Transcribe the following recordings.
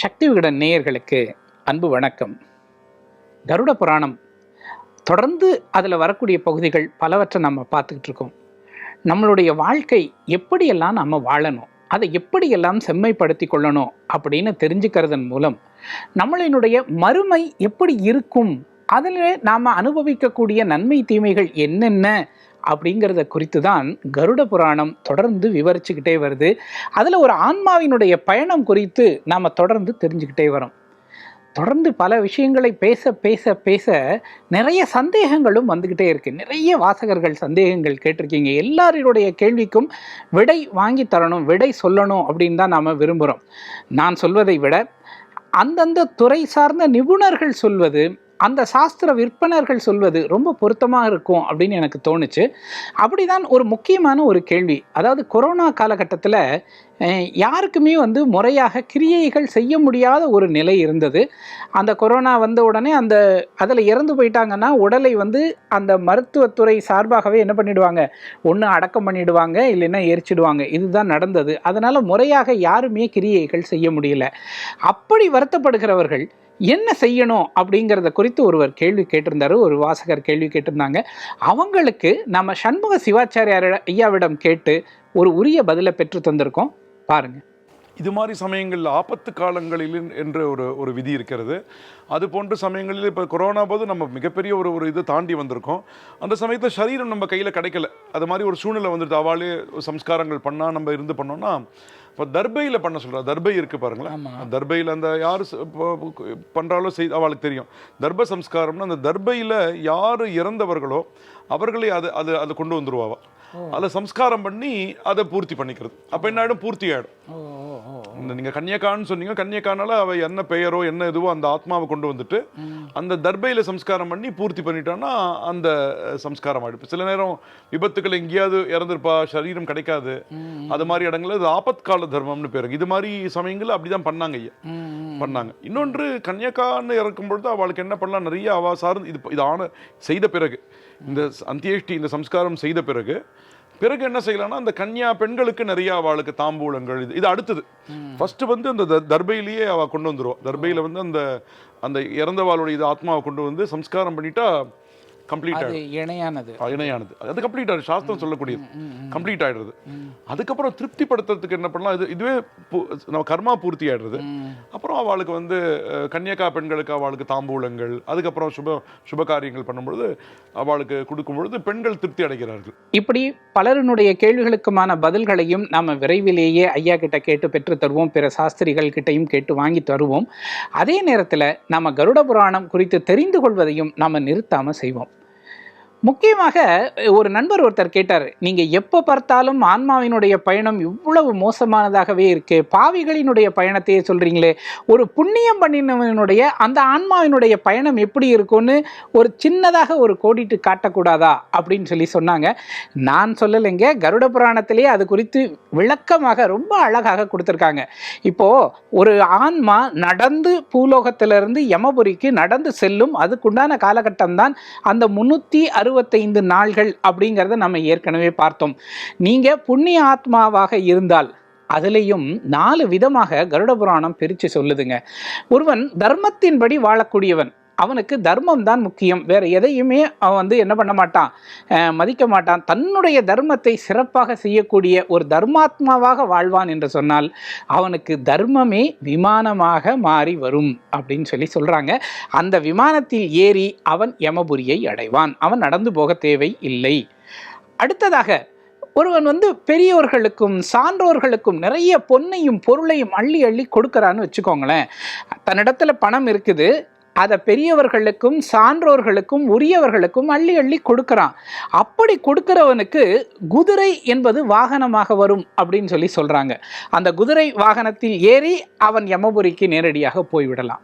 சக்தி விகடன் நேயர்களுக்கு அன்பு வணக்கம். கருட புராணம். தொடர்ந்து அதில் வரக்கூடிய பகுதிகள் பலவற்றை நம்ம பார்த்துக்கிட்டு இருக்கோம். நம்மளுடைய வாழ்க்கை எப்படியெல்லாம் நம்ம வாழணும் அதை எப்படியெல்லாம் செம்மைப்படுத்தி கொள்ளணும் அப்படின்னு தெரிஞ்சுக்கிறதன் மூலம் நம்மளினுடைய மறுமை எப்படி இருக்கும் அதில் நாம் அனுபவிக்கக்கூடிய நன்மை தீமைகள் என்னென்ன அப்படிங்கிறத குறித்து தான் கருட புராணம் தொடர்ந்து விவரிச்சுக்கிட்டே வருது. அதில் ஒரு ஆன்மாவினுடைய பயணம் குறித்து நாம் தொடர்ந்து தெரிஞ்சுக்கிட்டே வரோம். தொடர்ந்து பல விஷயங்களை பேச பேச பேச நிறைய சந்தேகங்களும் வந்துக்கிட்டே இருக்கு. நிறைய வாசகர்கள் சந்தேகங்கள் கேட்டிருக்கீங்க. எல்லாருடைய கேள்விக்கும் விடை வாங்கி தரணும் விடை சொல்லணும் அப்படின்னு தான் நாம் விரும்புகிறோம் நான் சொல்வதை விட அந்தந்த துறை சார்ந்த நிபுணர்கள் சொல்வது அந்த சாஸ்திர விற்பனர்கள் சொல்வது ரொம்ப பொருத்தமாக இருக்கும் அப்படின்னு எனக்கு தோணுச்சு. அப்படிதான் ஒரு முக்கியமான ஒரு கேள்வி. அதாவது கொரோனா காலகட்டத்தில் யாருக்குமே வந்து முறையாக கிரியைகள் செய்ய முடியாத ஒரு நிலை இருந்தது. அந்த கொரோனா வந்த உடனே அந்த அதில் இறந்து போயிட்டாங்கன்னா உடலை வந்து அந்த மருத்துவத்துறை சார்பாகவே என்ன பண்ணிடுவாங்க? ஒன்று அடக்கம் பண்ணிடுவாங்க இல்லைன்னா எரிச்சிடுவாங்க. இதுதான் நடந்தது. அதனால் முறையாக யாருமே கிரியைகள் செய்ய முடியல. அப்படி வருத்தப்படுகிறவர்கள் என்ன செய்யணும் அப்படிங்கிறத குறித்து ஒருவர் கேள்வி கேட்டிருந்தாரு. ஒரு வாசகர் கேள்வி கேட்டிருந்தாங்க. அவங்களுக்கு நம்ம சண்முக சிவாச்சாரியார் ஐயாவிடம் கேட்டு ஒரு உரிய பதிலை பெற்று தந்திருக்கோம். பாருங்கள் இது மாதிரி சமயங்களில் ஆபத்து காலங்களில் என்ற ஒரு ஒரு விதி இருக்கிறது. அது போன்ற சமயங்களில் இப்போ கொரோனா போது நம்ம மிகப்பெரிய ஒரு ஒரு இது தாண்டி வந்திருக்கோம். அந்த சமயத்தில் சரீரம் நம்ம கையில் கிடைக்கல. அது மாதிரி ஒரு சூழ்நிலை வந்துடுது. அவளே சம்ஸ்காரங்கள் பண்ணால் நம்ம இருந்து பண்ணோம்னா இப்போ தர்பையில் பண்ண சொல்கிறா தர்பை இருக்குது பாருங்களேன். தர்பையில் அந்த யார் பண்ணுறாலோ செய் அவளுக்கு தெரியும். தர்ப சம்ஸ்காரம்னா அந்த தர்பையில் யார் இறந்தவர்களோ அவர்களே அது அது அதை கொண்டு வந்துருவாவா. அதை சம்ஸ்காரம் பண்ணி அதை பூர்த்தி பண்ணிக்கிறது. அப்போ என்ன ஆகிடும் பூர்த்தி ஆகிடும் இந்த நீங்கள் கன்னியக்கான்னு சொன்னீங்க. கன்னியக்கானால அவ என்ன பெயரோ என்ன இதுவோ அந்த ஆத்மாவை கொண்டு வந்துட்டு அந்த தர்பையில் சம்ஸ்காரம் பண்ணி பூர்த்தி பண்ணிட்டான்னா அந்த சம்ஸ்காரம் ஆகிடும் சில நேரம் விபத்துக்கள் எங்கேயாவது இறந்துருப்பா சரீரம் கிடைக்காது. அது மாதிரி இடங்கள்ல இது ஆபத்கால தர்மம்னு பேரு இது மாதிரி சமயங்கள்ல அப்படிதான் பண்ணாங்க ஐயா. பண்ணாங்க. இன்னொன்று கன்னியக்கான்னு இறக்கும் பொழுது அவளுக்கு என்ன பண்ணலாம்? நிறைய அவ சார்ந்து இது இது ஆன செய்த பிறகு இந்த அந்தியேஷ்டி இந்த சம்ஸ்காரம் செய்த பிறகு பிறகு என்ன செய்யலாம்னா அந்த கன்னியா பெண்களுக்கு நிறைய அவளுக்கு தாம்பூலங்கள் இது இது அடுத்தது. ஃபர்ஸ்ட் வந்து அந்த தர்பையிலேயே அவ கொண்டு வந்துருவா. தர்பையில வந்து அந்த அந்த இறந்தவாளுடைய இது ஆத்மாவை கொண்டு வந்து சம்ஸ்காரம் பண்ணிட்டா கம்ப்ளீட் ஆயிடும் இணையானது. இணையானது. அது கம்ப்ளீட் ஆயிடும் சாஸ்திரம் சொல்லக்கூடியது. கம்ப்ளீட் ஆயிடுறது அதுக்கப்புறம் திருப்திப்படுத்துறதுக்கு என்ன பண்ணலாம்? இது இதுவே நம்ம கர்மா பூர்த்தி ஆயிடுறது அப்புறம் அவளுக்கு வந்து கன்னியக்கா பெண்களுக்கு அவளுக்கு தாம்பூலங்கள் அதுக்கப்புறம் சுப சுப காரியங்கள் பண்ணும்பொழுது அவளுக்கு கொடுக்கும் பொழுது பெண்கள் திருப்தி அடைகிறார்கள். இப்படி பலரினுடைய கேள்விகளுக்குமான பதில்களையும் நாம் விரைவிலேயே ஐயா கிட்ட கேட்டு பெற்று தருவோம். பிற சாஸ்திரிகள் கிட்டையும் கேட்டு வாங்கி தருவோம். அதே நேரத்தில் நம்ம கருட புராணம் குறித்து தெரிந்து கொள்வதையும் நாம் நிறுத்தாம செய்வோம். முக்கியமாக ஒரு நண்பர் ஒருத்தர் கேட்டார் நீங்கள் எப்போ பார்த்தாலும் ஆன்மாவினுடைய பயணம் இவ்வளவு மோசமானதாகவே இருக்கு. பாவிகளினுடைய பயணத்தையே சொல்கிறீங்களே ஒரு புண்ணியம் பண்ணினவனுடைய அந்த ஆன்மாவினுடைய பயணம் எப்படி இருக்கும்னு ஒரு சின்னதாக ஒரு கோடிட்டு காட்டக்கூடாதா? அப்படின்னு சொல்லி சொன்னாங்க. நான் சொல்லலைங்க. கருட புராணத்திலேயே அது குறித்து விளக்கமாக ரொம்ப அழகாக கொடுத்துருக்காங்க. இப்போது ஒரு ஆன்மா நடந்து பூலோகத்திலிருந்து யமபுரிக்கு நடந்து செல்லும் அதுக்குண்டான காலகட்டம் தான் அந்த முன்னூற்றி அறுபத்தைந்து நாள்கள் அப்படிங்கிறத நம்ம ஏற்கனவே பார்த்தோம். நீங்கள் புண்ணிய ஆத்மாவாக இருந்தால் அதுலேயும் நாலு விதமாக கருட புராணம் பிரித்து சொல்லுதுங்க. ஒருவன் தர்மத்தின்படி வாழக்கூடியவன் அவனுக்கு தர்மம் தான் முக்கியம். வேற எதையுமே அவன் வந்து என்ன பண்ண மாட்டான்? மதிக்க மாட்டான். தன்னுடைய தர்மத்தை சிறப்பாக செய்யக்கூடிய ஒரு தர்மாத்மாவாக வாழ்வான் என்று சொன்னால் அவனுக்கு தர்மமே விமானமாக மாறி வரும் அப்படின்னு சொல்லி சொல்றாங்க. அந்த விமானத்தில் ஏறி அவன் யமபுரியை அடைவான். அவன் நடந்து போக தேவை இல்லை. அடுத்ததாக ஒருவன் வந்து பெரியோர்களுக்கும் சான்றோர்களுக்கும் நிறைய பொன்னையும் பொருளையும் அள்ளி அள்ளி கொடுக்கறான்னு வச்சுக்கோங்களேன். தன்னிடத்துல பணம் இருக்குது. அதை பெரியவர்களுக்கும் சான்றோர்களுக்கும் உரியவர்களுக்கும் அள்ளி அள்ளி கொடுக்குறான். அப்படி கொடுக்கிறவனுக்கு குதிரை என்பது வாகனமாக வரும் அப்படின்னு சொல்லி சொல்கிறாங்க அந்த குதிரை வாகனத்தில் ஏறி அவன் யமபுரிக்கு நேரடியாக போய்விடலாம்.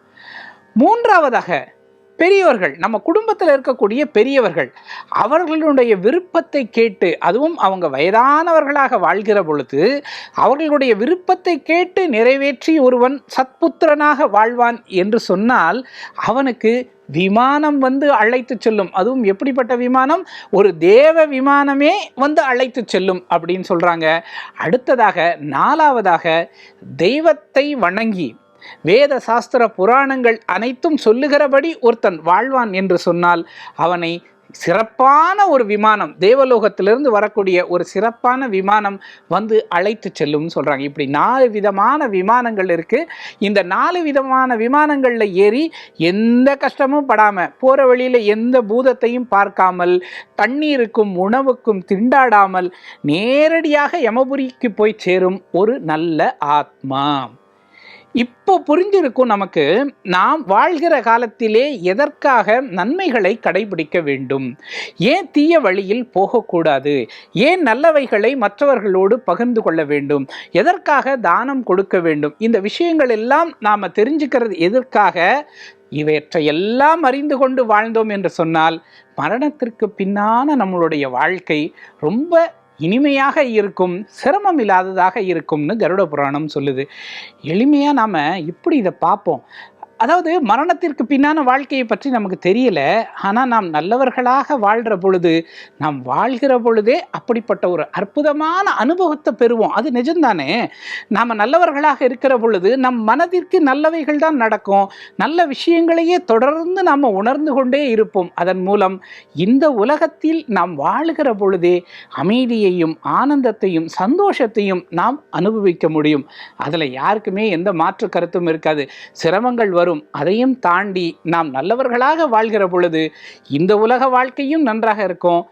மூன்றாவதாக பெரியவர்கள் நம்ம குடும்பத்தில் இருக்கக்கூடிய பெரியவர்கள் அவர்களுடைய விருப்பத்தை கேட்டு அதுவும் அவங்க வயதானவர்களாக வாழ்கிற பொழுது அவர்களுடைய விருப்பத்தை கேட்டு நிறைவேற்றி ஒருவன் சத்புத்திரனாக வாழ்வான் என்று சொன்னால் அவனுக்கு விமானம் வந்து அழைத்து செல்லும். அதுவும் எப்படிப்பட்ட விமானம்? ஒரு தேவ விமானமே வந்து அழைத்து செல்லும் அப்படின்னு சொல்கிறாங்க அடுத்ததாக நாலாவதாக தெய்வத்தை வணங்கி வேத சாஸ்திர புராணங்கள் அனைத்தும் சொல்லுகிறபடி ஒருத்தன் வாழ்வான் என்று சொன்னால் அவனை சிறப்பான ஒரு விமானம் தேவலோகத்திலிருந்து வரக்கூடிய ஒரு சிறப்பான விமானம் வந்து அழைத்து செல்லும்னு சொல்கிறாங்க இப்படி நாலு விதமான விமானங்கள் இருக்குது இந்த நாலு விதமான விமானங்களில் ஏறி எந்த கஷ்டமும் படாமல் போகிற வழியில் எந்த பூதத்தையும் பார்க்காமல் தண்ணீருக்கும் உணவுக்கும் திண்டாடாமல் நேரடியாக யமபுரிக்கு போய் சேரும் ஒரு நல்ல ஆத்மா. இப்போ புரிஞ்சிருக்கும் நமக்கு நாம் வாழ்கிற காலத்திலே எதற்காக நன்மைகளை கடைபிடிக்க வேண்டும்? ஏன் தீய வழியில் போகக்கூடாது? ஏன் நல்லவைகளை மற்றவர்களோடு பகிர்ந்து கொள்ள வேண்டும்? எதற்காக தானம் கொடுக்க வேண்டும்? இந்த விஷயங்கள் எல்லாம் நாம் தெரிஞ்சுக்கிறது எதற்காக? இவற்றையெல்லாம் அறிந்து கொண்டு வாழ்ந்தோம் என்று சொன்னால் மரணத்திற்கு பின்னான நம்மளுடைய வாழ்க்கை ரொம்ப இனிமையாக இருக்கும் சிரமம் இல்லாததாக இருக்கும்னு கருட புராணம் சொல்லுது. எளிமையாக நாம் இப்படி இதை பார்ப்போம். அதாவது மரணத்திற்கு பின்னான வாழ்க்கையை பற்றி நமக்கு தெரியல. ஆனால் நாம் நல்லவர்களாக வாழ்கிற பொழுது நாம் வாழ்கிற பொழுதே அப்படிப்பட்ட ஒரு அற்புதமான அனுபவத்தை பெறுவோம். அது நிஜம்தானே? நாம் நல்லவர்களாக இருக்கிற பொழுது நம் மனதிற்கு நல்லவைகள் தான் நடக்கும். நல்ல விஷயங்களையே தொடர்ந்து நாம் உணர்ந்து கொண்டே இருப்போம். அதன் மூலம் இந்த உலகத்தில் நாம் வாழுகிற பொழுதே அமைதியையும் ஆனந்தத்தையும் சந்தோஷத்தையும் நாம் அனுபவிக்க முடியும். அதில் யாருக்குமே எந்த மாற்று கருத்தும் இருக்காது. சிரமங்கள் வரும் அதையும் தாண்டி நாம் நல்லவர்களாக வாழ்கிற பொழுது இந்த உலக வாழ்க்கையும் நன்றாக இருக்கும்.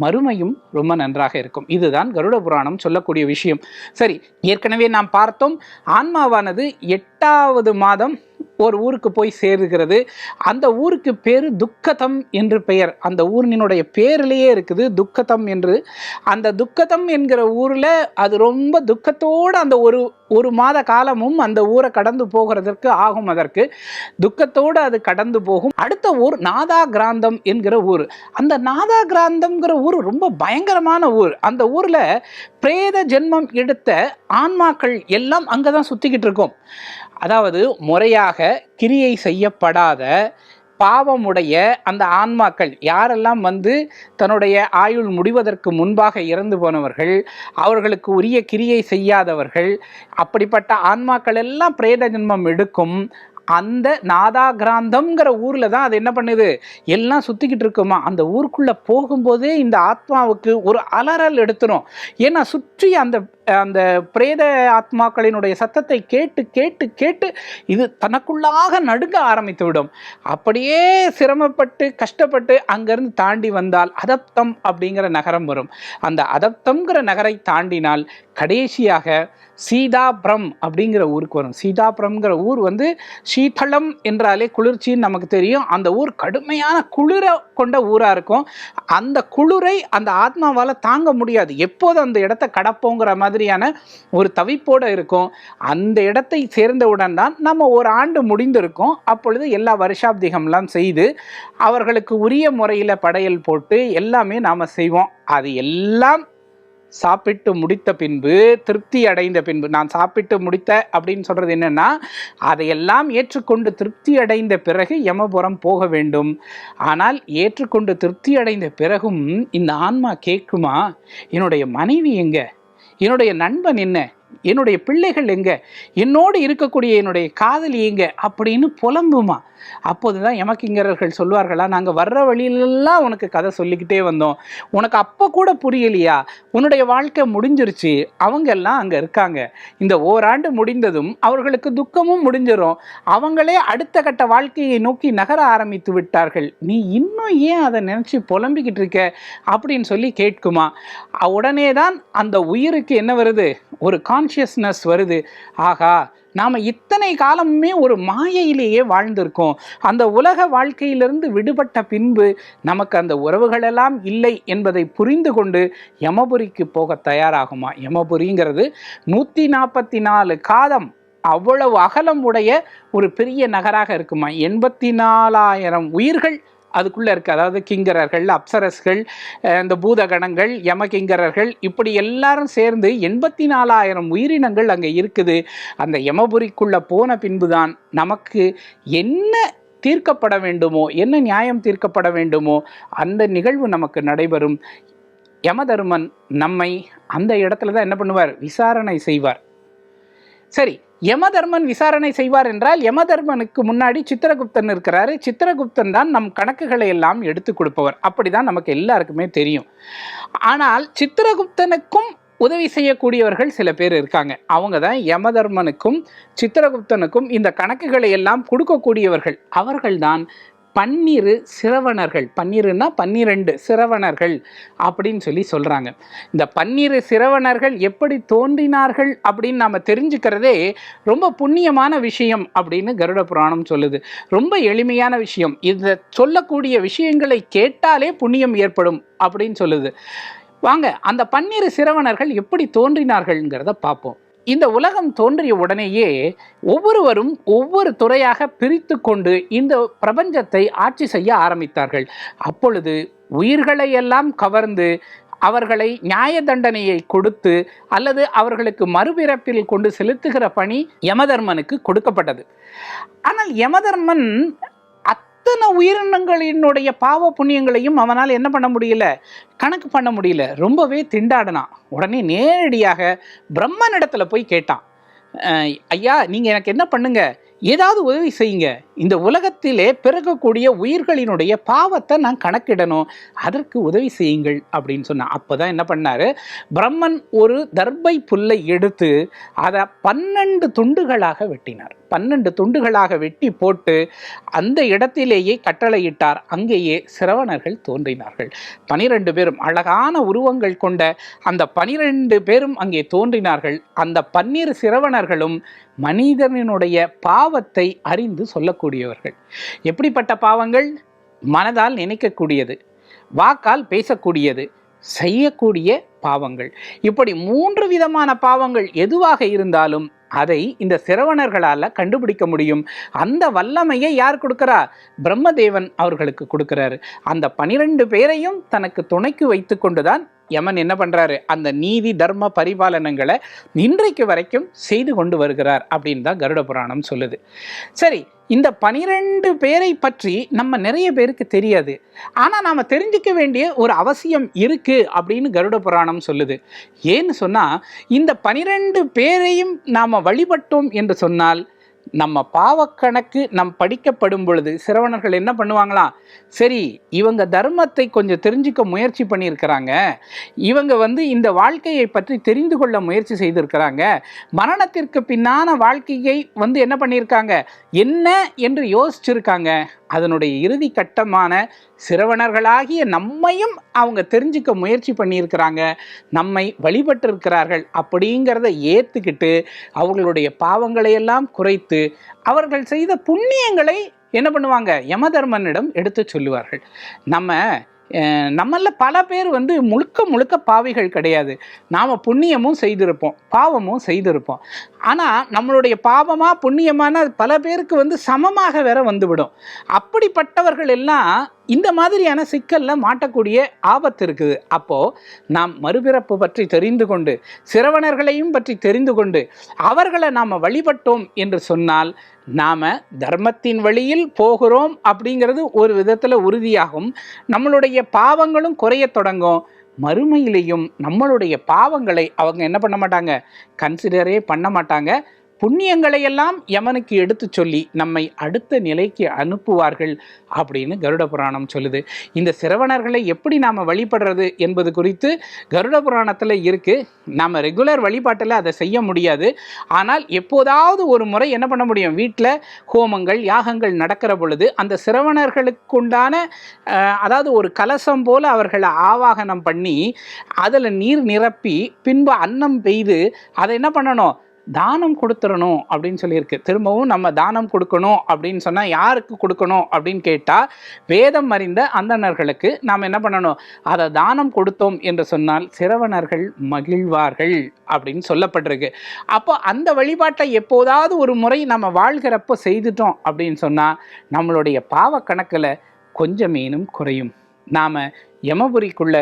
மறுமையும் ரொம்ப நன்றாக இருக்கும். இதுதான் கருட புராணம் சொல்லக்கூடிய விஷயம். சரி ஏற்கனவே நாம் பார்த்தோம் ஆன்மாவானது எட்டாவது மாதம் ஒரு ஊருக்கு போய் சேருகிறது. அந்த ஊருக்கு பேர் துக்கதம் என்று பெயர். அந்த ஊரினுடைய பேரிலேயே இருக்குது துக்கதம் என்று. அந்த துக்கதம் என்கிற ஊரில் அது ரொம்ப துக்கத்தோடு அந்த ஒரு ஒரு மாத காலமும் அந்த ஊரை கடந்து போகிறதற்கு ஆகும் அதற்கு. துக்கத்தோடு அது கடந்து போகும். அடுத்த ஊர் நாதா கிராந்தம் என்கிற ஊர். அந்த நாதா கிராந்தம்ங்கிற ஊர் ரொம்ப பயங்கரமான ஊர். அந்த ஊரில் பிரேத ஜென்மம் எடுத்த ஆன்மாக்கள் எல்லாம் அங்கே தான் சுற்றிக்கிட்டு இருக்கும். அதாவது முறையாக கிரியை செய்யப்படாத பாவமுடைய அந்த ஆன்மாக்கள் யாரெல்லாம் வந்து தன்னுடைய ஆயுள் முடிவதற்கு முன்பாக இறந்து போனவர்கள் அவர்களுக்கு உரிய கிரியை செய்யாதவர்கள் அப்படிப்பட்ட ஆன்மாக்கள் எல்லாம் பிரேத ஜென்மம் எடுக்கும் அந்த நாதா கிராந்தம்ங்கிற ஊரில் தான் அது என்ன பண்ணுது? எல்லாம் சுற்றிக்கிட்டு இருக்குமா? அந்த ஊருக்குள்ளே போகும்போதே இந்த ஆத்மாவுக்கு ஒரு அலறல் எடுத்துரும். ஏன்னா சுற்றி அந்த அந்த பிரேத ஆத்மாக்களினுடைய சத்தத்தை கேட்டு கேட்டு கேட்டு இது தனக்குள்ளாக நடுங்க ஆரம்பித்து விடும். அப்படியே சிரமப்பட்டு கஷ்டப்பட்டு அங்கேருந்து தாண்டி வந்தால் அதப்தம் அப்படிங்கிற நகரம் வரும். அந்த அதப்தம்ங்கிற நகரை தாண்டினால் கடைசியாக சீதாபுரம் அப்படிங்கிற ஊருக்கு வரும். சீதாபுரம்ங்கிற ஊர் வந்து சீதளம் என்றாலே குளிர்ச்சின்னு நமக்கு தெரியும். அந்த ஊர் கடுமையான குளிரை கொண்ட ஊராக இருக்கும். அந்த குளிரை அந்த ஆத்மாவால் தாங்க முடியாது. எப்போது அந்த இடத்த கடப்போங்கிற மாதிரி மாதிரியான ஒரு தவிப்போடு இருக்கும். அந்த இடத்தை சேர்ந்தவுடன் தான் நம்ம ஒரு ஆண்டு முடிந்திருக்கும். அப்பொழுது எல்லா வருஷாப்திகம்லாம் செய்து அவர்களுக்கு உரிய முறையில் படையல் போட்டு எல்லாமே நாம் செய்வோம். அது எல்லாம் சாப்பிட்டு முடித்த பின்பு திருப்தி அடைந்த பின்பு நான் சாப்பிட்டு முடித்த அப்படின்னு சொல்கிறது என்னென்னா அதையெல்லாம் ஏற்றுக்கொண்டு திருப்தி அடைந்த பிறகு யமபுரம் போக வேண்டும். ஆனால் ஏற்றுக்கொண்டு திருப்தி அடைந்த பிறகும் இந்த ஆன்மா கேட்குமா? என்னுடைய மனைவி எங்கே? என்னுடைய நண்பன் என்ன? என்னுடைய பிள்ளைகள் எங்க? என்னோடு இருக்கக்கூடிய என்னுடைய காதலி எங்க? அப்படின்னு புலம்புமா? அப்போது தான் எமக்கிங்கரர்கள் சொல்வார்களா நாங்கள் வர்ற வழியிலெல்லாம் உனக்கு கதை சொல்லிக்கிட்டே வந்தோம். உனக்கு அப்போ கூட புரியலையா? உன்னுடைய வாழ்க்கை முடிஞ்சிருச்சு. அவங்கெல்லாம் அங்கே இருக்காங்க. இந்த ஓராண்டு முடிந்ததும் அவர்களுக்கு துக்கமும் முடிஞ்சிடும் அவங்களே அடுத்த கட்ட வாழ்க்கையை நோக்கி நகர ஆரம்பித்து விட்டார்கள். நீ இன்னும் ஏன் அதை நினச்சி புலம்பிக்கிட்டு இருக்க? அப்படின்னு சொல்லி கேட்குமா. உடனே தான் அந்த உயிருக்கு என்ன வருது? ஒரு கான்ஷியஸ்னஸ் வருது. ஆகா நாம் இத்தனை காலமுமே ஒரு மாயையிலேயே வாழ்ந்திருக்கோம். அந்த உலக வாழ்க்கையிலிருந்து விடுபட்ட பின்பு நமக்கு அந்த உறவுகளெல்லாம் இல்லை என்பதை புரிந்து கொண்டு யமபுரிக்கு போக தயாராகுமா? யமபுரிங்கிறது நூற்றி நாற்பத்தி நாலு காதம் அவ்வளவு அகலம் உடைய ஒரு பெரிய நகராக இருக்குமா? எண்பத்தி நாலாயிரம் உயிர்கள் அதுக்குள்ளே இருக்குது அதாவது கிங்கரர்கள் அப்சரஸ்கள் இந்த பூதகணங்கள் யமகிங்கரர்கள் இப்படி எல்லாரும் சேர்ந்து எண்பத்தி நாலாயிரம் உயிரினங்கள் அங்கே இருக்குது. அந்த யமபுரிக்குள்ளே போன பின்புதான் நமக்கு என்ன தீர்க்கப்பட வேண்டுமோ என்ன நியாயம் தீர்க்கப்பட வேண்டுமோ அந்த நிகழ்வு நமக்கு நடைபெறும். யமதர்மன் நம்மை அந்த இடத்துல தான் என்ன பண்ணுவார்? விசாரணை செய்வார். சரி யமதர்மன் விசாரணை செய்வார் என்றால் யமதர்மனுக்கு முன்னாடி சித்திரகுப்தன் இருக்கிறாரு. சித்திரகுப்தன் தான் நம் கணக்குகளை எல்லாம் எடுத்து கொடுப்பவர். அப்படிதான் நமக்கு எல்லாருக்குமே தெரியும். ஆனால் சித்திரகுப்தனுக்கும் உதவி செய்யக்கூடியவர்கள் சில பேர் இருக்காங்க. அவங்க தான் யமதர்மனுக்கும் சித்திரகுப்தனுக்கும் இந்த கணக்குகளை எல்லாம் கொடுக்கக்கூடியவர்கள். அவர்கள்தான் பன்னிரு சிரவணர்கள். பன்னிருன்னா பன்னிரெண்டு சிரவணர்கள் அப்படின்னு சொல்லி சொல்கிறாங்க இந்த பன்னிரு சிரவணர்கள் எப்படி தோன்றினார்கள் அப்படின்னு நாம் தெரிஞ்சுக்கிறதே ரொம்ப புண்ணியமான விஷயம் அப்படின்னு கருட புராணம் சொல்லுது. ரொம்ப எளிமையான விஷயம். இதை சொல்லக்கூடிய விஷயங்களை கேட்டாலே புண்ணியம் ஏற்படும் அப்படின்னு சொல்லுது. வாங்க அந்த பன்னிரு சிரவணர்கள் எப்படி தோன்றினார்கள்ங்கிறத பார்ப்போம். இந்த உலகம் தோன்றிய உடனேயே ஒவ்வொருவரும் ஒவ்வொரு துறையாக பிரித்து கொண்டு இந்த பிரபஞ்சத்தை ஆட்சி செய்ய ஆரம்பித்தார்கள். அப்பொழுது உயிர்களை எல்லாம் கவர்ந்து அவர்களை நியாய தண்டனையை கொடுத்து அல்லது அவர்களுக்கு மறுபிறப்பில் கொண்டு செலுத்துகிற பணி யமதர்மனுக்கு கொடுக்கப்பட்டது. ஆனால் யமதர்மன் அத்தனை உயிரினங்களினுடைய பாவ புண்ணியங்களையும் அவனால் என்ன பண்ண முடியல? கணக்கு பண்ண முடியல. ரொம்பவே திண்டாடினான். உடனே நேரடியாக பிரம்மனிடத்துல போய் கேட்டான். ஐயா நீங்கள் எனக்கு என்ன பண்ணுங்க? ஏதாவது உதவி செய்யுங்க. இந்த உலகத்திலே பிறக்கக்கூடிய உயிர்களினுடைய பாவத்தை நான் கணக்கிடணும். அதற்கு உதவி செய்யுங்கள் அப்படின்னு சொன்னான். அப்போ தான் என்ன பண்ணார்? பிரம்மன் ஒரு தர்பை புல்லை எடுத்து அதை பன்னெண்டு துண்டுகளாக வெட்டினார். பன்னெண்டு துண்டுகளாக வெட்டி போட்டு அந்த இடத்திலேயே கட்டளையிட்டார். அங்கேயே சிரவணர்கள் தோன்றினார்கள். பனிரெண்டு பேரும் அழகான உருவங்கள் கொண்ட அந்த பனிரெண்டு பேரும் அங்கே தோன்றினார்கள். அந்த பன்னிரு சிரவணர்களும் மனிதனினுடைய பாவத்தை அறிந்து சொல்லக்கூடியவர்கள். எப்படிப்பட்ட பாவங்கள்? மனதால் நினைக்கக்கூடியது வாக்கால் பேசக்கூடியது செய்யக்கூடிய பாவங்கள். இப்படி மூன்று விதமான பாவங்கள் எதுவாக இருந்தாலும் அதை இந்த சிரவணர்களால் கண்டுபிடிக்க முடியும். அந்த வல்லமையை யார் கொடுக்கிறா? பிரம்மதேவன் அவர்களுக்கு கொடுக்கிறாரு. அந்த பனிரெண்டு பேரையும் தனக்கு துணைக்கு வைத்து கொண்டுதான் யமன் என்ன பண்ணுறாரு அந்த நீதி தர்ம பரிபாலனங்களை இன்றைக்கு வரைக்கும் செய்து கொண்டு வருகிறார் அப்படின்னு தான் கருட புராணம் சொல்லுது. சரி இந்த பனிரெண்டு பேரை பற்றி நம்ம நிறைய பேருக்கு தெரியாது. ஆனால் நாம் தெரிஞ்சுக்க வேண்டிய ஒரு அவசியம் இருக்குது அப்படின்னு கருட புராணம் சொல்லுது. ஏன்னு சொன்னால் இந்த பனிரெண்டு பேரையும் நாம் வழிபட்டோம் என்று சொன்னால் நம்ம பாவக்கணக்கு நம் படிக்கப்படும் பொழுது சிரவணர்கள் என்ன பண்ணுவாங்களாம் சரி இவங்க தர்மத்தை கொஞ்சம் தெரிஞ்சுக்க முயற்சி பண்ணியிருக்கிறாங்க. இவங்க வந்து இந்த வாழ்க்கையை பற்றி தெரிந்து கொள்ள முயற்சி செய்திருக்கிறாங்க. மரணத்திற்கு பின்னான வாழ்க்கையை வந்து என்ன பண்ணியிருக்காங்க? என்ன என்று யோசிச்சிருக்காங்க. அதனுடைய இறுதி கட்டமான சிரவணர்களாகிய நம்மையும் அவங்க தெரிஞ்சுக்க முயற்சி பண்ணியிருக்கிறாங்க. நம்மை வழிபட்டிருக்கிறார்கள் அப்படிங்கிறத ஏற்றுக்கிட்டு அவர்களுடைய பாவங்களை எல்லாம் குறைத்து அவர்கள் செய்த புண்ணியங்களை என்ன பண்ணுவாங்க? யமதர்மனிடம் எடுத்து சொல்லுவார்கள். நம்ம நம்மளில் நம்மள பல பேர் வந்து முழுக்க முழுக்க பாவிகள் கிடையாது. நாம் புண்ணியமும் செய்திருப்போம் பாவமும் செய்திருப்போம். ஆனால் நம்மளுடைய பாவமாக புண்ணியமான பல பேருக்கு வந்து சமமாக வேற வந்துவிடும். அப்படிப்பட்டவர்கள் எல்லாம் இந்த மாதிரியான சிக்கலில் மாட்டக்கூடிய ஆபத்து இருக்குது. அப்போது நாம் மறுபிறப்பு பற்றி தெரிந்து கொண்டு சிரவணர்களையும் பற்றி தெரிந்து கொண்டு அவர்களை நாம் வழிபட்டோம் என்று சொன்னால் நாம் தர்மத்தின் வழியில் போகிறோம் அப்படிங்கிறது ஒரு விதத்தில் உறுதியாகும். நம்மளுடைய பாவங்களும் குறையத் தொடங்கும். மறுமையிலையும் நம்மளுடைய பாவங்களை அவங்க என்ன பண்ண மாட்டாங்க? கன்சிடரே பண்ண மாட்டாங்க. புண்ணியங்களை எல்லாம் யமனுக்கு எடுத்து சொல்லி நம்மை அடுத்த நிலைக்கு அனுப்புவார்கள் அப்படின்னு கருட புராணம் சொல்லுது. இந்த சிரவணர்களை எப்படி நாம் வழிபடுறது என்பது குறித்து கருட புராணத்தில் இருக்குது நம்ம ரெகுலர் வழிபாட்டில் அதை செய்ய முடியாது. ஆனால் எப்போதாவது ஒரு முறை என்ன பண்ண முடியும்? வீட்டில் ஹோமங்கள் யாகங்கள் நடக்கிற பொழுது அந்த சிரவணர்களுக்குண்டான அதாவது ஒரு கலசம் போல் அவர்களை ஆவாகனம் பண்ணி அதில் நீர் நிரப்பி பின்பு அன்னம் பெய்து அதை என்ன பண்ணணும்? தானம் கொடுத்துடணும் அப்படின்னு சொல்லியிருக்கு. திரும்பவும் நம்ம தானம் கொடுக்கணும் அப்படின்னு சொன்னால் யாருக்கு கொடுக்கணும் அப்படின்னு கேட்டால் வேதம் அறிந்த அந்தணர்களுக்கு நாம் என்ன பண்ணணும்? அதை தானம் கொடுத்தோம் என்று சொன்னால் சிரவணர்கள் மகிழ்வார்கள் அப்படின்னு சொல்லப்பட்டிருக்கு. அப்போ அந்த வழிபாட்டை எப்போதாவது ஒரு முறை நம்ம வாழ்கிறப்போ செய்துட்டோம் அப்படின்னு சொன்னால் நம்மளுடைய பாவ கணக்கில் கொஞ்சமேனும் குறையும். நாம் யமபுரிக்குள்ள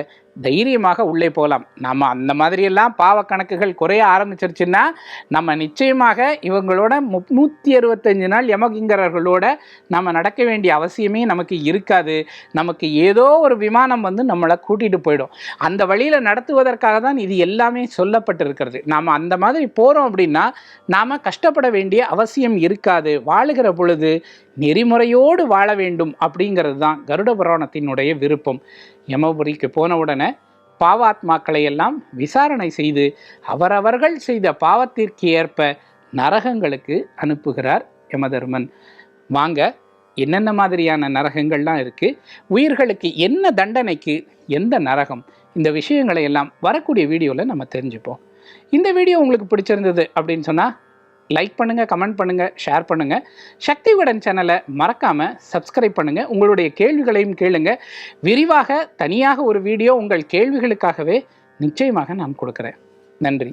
தைரியமாக உள்ளே போகலாம். நம்ம அந்த மாதிரியெல்லாம் பாவ கணக்குகள் குறைய ஆரம்பிச்சிருச்சுன்னா நம்ம நிச்சயமாக இவங்களோட முந்நூற்றி அறுபத்தஞ்சு நாள் யமகிங்கரர்களோட நம்ம நடக்க வேண்டிய அவசியமே நமக்கு இருக்காது. நமக்கு ஏதோ ஒரு விமானம் வந்து நம்மளை கூட்டிகிட்டு போயிடும். அந்த வழியில் நடத்துவதற்காக தான் இது எல்லாமே சொல்லப்பட்டிருக்கிறது. நாம் அந்த மாதிரி போகிறோம் அப்படின்னா நாம் கஷ்டப்பட வேண்டிய அவசியம் இருக்காது. வாழுகிற பொழுது நெறிமுறையோடு வாழ வேண்டும் அப்படிங்கிறது தான் கருட புராணத்தினுடைய விருப்பம். யமபுரிக்கு போன உடனே பாவாத்மாக்களை எல்லாம் விசாரணை செய்து அவரவர்கள் செய்த பாவத்திற்கு ஏற்ப நரகங்களுக்கு அனுப்புகிறார் யமதர்மன். வாங்க என்னென்ன மாதிரியான நரகங்கள்லாம் இருக்குது உயிர்களுக்கு என்ன தண்டனைக்கு எந்த நரகம்? இந்த விஷயங்களை எல்லாம் வரக்கூடிய வீடியோவில் நம்ம தெரிஞ்சுப்போம். இந்த வீடியோ உங்களுக்கு பிடிச்சிருந்தது அப்படின்னு சொன்னால் லைக் பண்ணுங்கள் கமெண்ட் பண்ணுங்கள் ஷேர் பண்ணுங்கள் சக்தி விகடன் சேனலை மறக்காமல் சப்ஸ்கிரைப் பண்ணுங்கள் உங்களுடைய கேள்விகளையும் கேளுங்க. விரிவாக தனியாக ஒரு வீடியோ உங்கள் கேள்விகளுக்காகவே நிச்சயமாக நான் கொடுக்குறேன். நன்றி.